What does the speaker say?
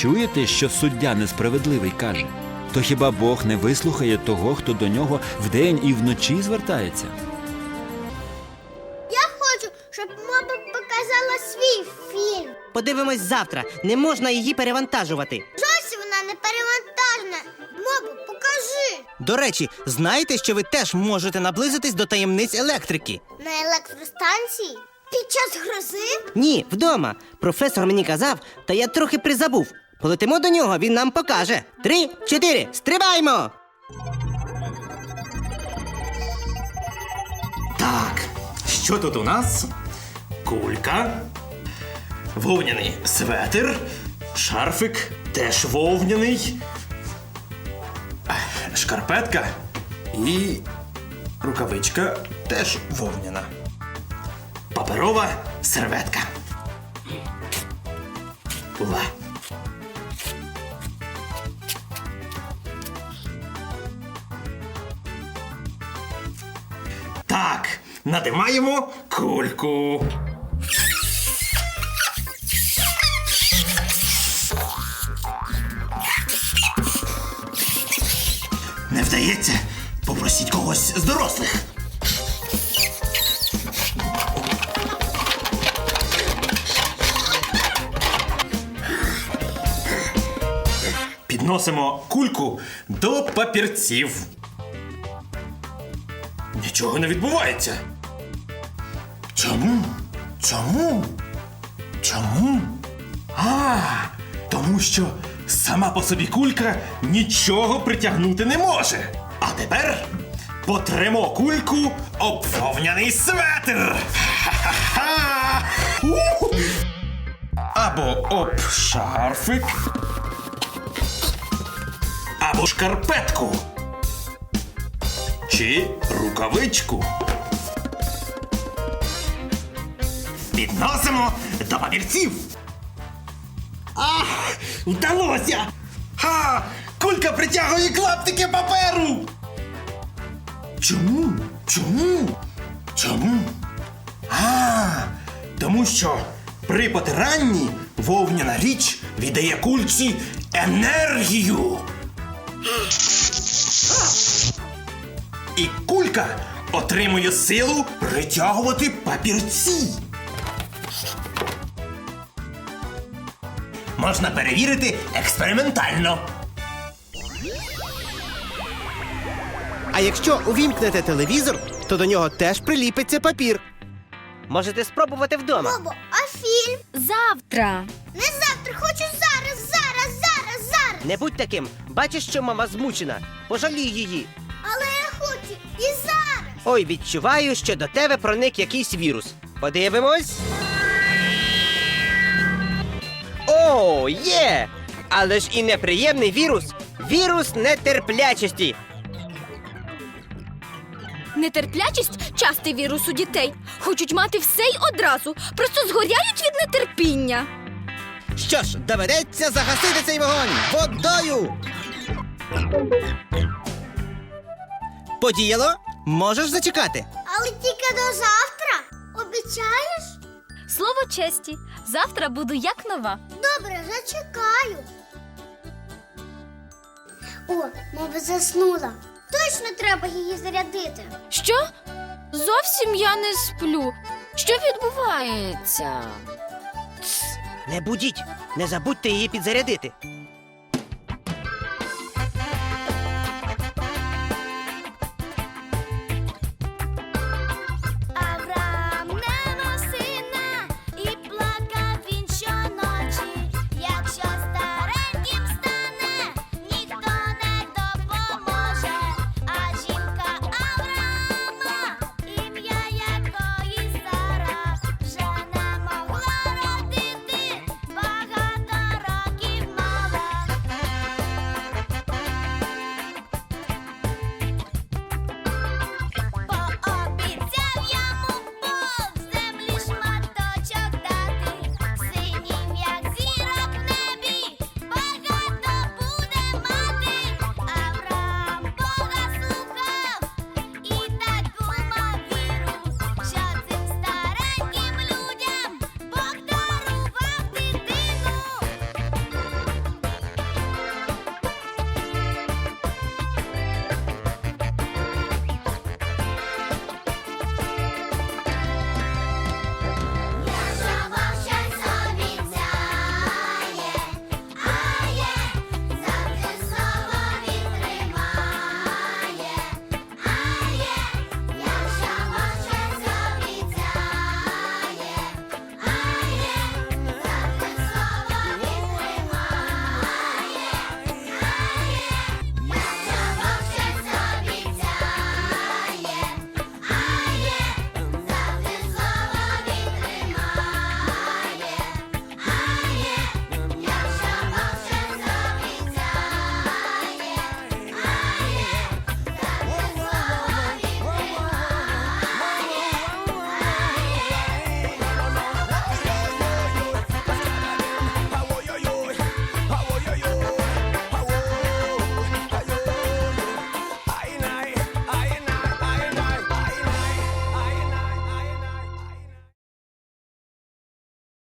чуєте, що суддя несправедливий каже? То хіба Бог не вислухає того, хто до нього вдень і вночі звертається? Я хочу, щоб мама показала свій фільм. Подивимось завтра. Не можна її перевантажувати. Зовсім вона не перевантажена. Мабу, покажи. До речі, знаєте, що ви теж можете наблизитись до таємниць електрики? На електростанції? Під час грози? Ні, вдома. Професор мені казав, та я трохи призабув. Полетимо до нього, він нам покаже. Три, чотири, стрибаймо! Так, що тут у нас? Кулька, вовняний светр, шарфик, теж вовняний, шкарпетка і рукавичка теж вовняна. Паперова серветка. Ла. Надимаємо кульку. Не вдається. Попросіть когось з дорослих. Підносимо кульку до папірців. Нічого не відбувається. Чому? Чому? Чому? А, тому що сама по собі кулька нічого притягнути не може. А тепер потремо кульку об вовняний светр. Ха-ха-ха! Або об шарфик. Або шкарпетку. Чи рукавичку. Підносимо до папірців. Ах, вдалося! Ха! Кулька притягує клаптики паперу. Чому? Чому? Чому? А, тому що при потиранні вовняна річ віддає кульці енергію. І кулька отримує силу притягувати папірці. Можна перевірити експериментально. А якщо увімкнете телевізор, то до нього теж приліпиться папір. Можете спробувати вдома. Бабо, а фільм? Завтра. Не завтра, хочу зараз, зараз, зараз, зараз. Не будь таким. Бачиш, що мама змучена. Пожалій її. Але я хочу і зараз. Ой, відчуваю, що до тебе проник якийсь вірус. Подивимось. О, є! Але ж і неприємний вірус. Вірус нетерплячості. Нетерплячість частий вірус у дітей. Хочуть мати все й одразу. Просто згоряють від нетерпіння. Що ж, доведеться загасити цей вогонь водою. Подіяло? Можеш зачекати. Але тільки до завтра. Обіцяєш? Слово честі. Завтра буду як нова. Добре, зачекаю. О, мова заснула. Точно треба її зарядити. Що? Зовсім я не сплю. Що відбувається? Не будіть, не забудьте її підзарядити.